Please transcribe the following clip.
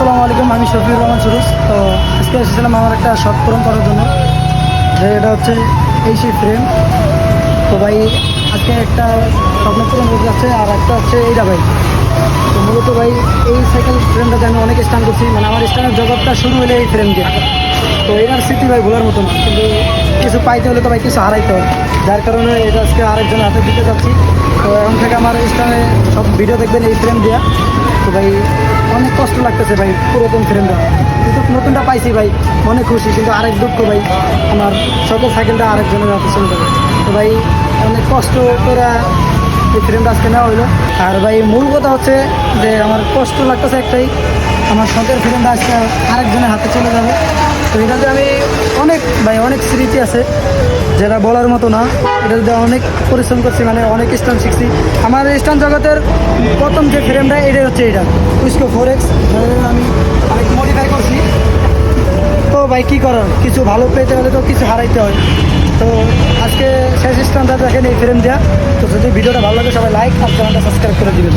আসসালামু আলাইকুম, আমি শফিউর রহমান সুরুজ। তো আজকে এসেছিলাম আমার একটা শখ পূরণ করার জন্য, যে এটা হচ্ছে এই সেই ফ্রেম তো ভাই, আজকে একটা স্বপ্ন পূরণ করতে যাচ্ছে আর একটা হচ্ছে এইটা ভাই। তো মূলত ভাই, এই সাইকেল ফ্রেমটাতে আমি অনেক স্টান করছি মানে আমার স্টানের জগৎটা শুরু হলে এই ফ্রেম দিয়ে তো এনার স্মৃতি ভাই ভোলার মতো না কিন্তু কিছু পাইতে হলে তো ভাই কিছু হারাইতে হবে। যার কারণে এটা আজকে আরেকজন হাতে দিতে যাচ্ছি। তো এখন থেকে আমার স্টানে সব ভিডিও দেখবেন, এই ফ্রেম দেওয়া তো ভাই, অনেক কষ্ট লাগতেছে ভাই, পুরাতন ফ্রেমটা কিন্তু নতুনটা পাইছি ভাই অনেক খুশি, কিন্তু আরেক দুঃখ ভাই, আমার সকল সাইকেলটা আরেকজনের হাতে চলে যাবে। তো ভাই, অনেক কষ্ট করে এই ফ্রেমটা আজকে নেওয়া হইল। আর ভাই, মূল কথা হচ্ছে যে আমার কষ্ট লাগতেছে একটাই, আমার শখের ফ্রেমটা আজকে আরেকজনের হাতে চলে যাবে। তো এটাতে আমি অনেক, ভাই, অনেক স্মৃতি আছে। যেটা বলার মতো না। এটা যদি অনেক পরিশ্রম করছি মানে অনেক স্টান শিখছি। আমার স্টান জগতের প্রথম যে ফ্রেমটা এটাই হচ্ছে এটা। উইসকো ফোর এক্স আমি অনেক মডিফাই করছি। তো ভাই, কী করার? কিছু ভালো পেতে হলে তো কিছু হারাইতে হয়। তো আজকে শেষ স্টানটা দেখেন এই ফ্রেম দেওয়া তো যদি ভিডিওটা ভালো লাগে, সবাই লাইক আর চ্যানেলটা সাবস্ক্রাইব করে দেবেন।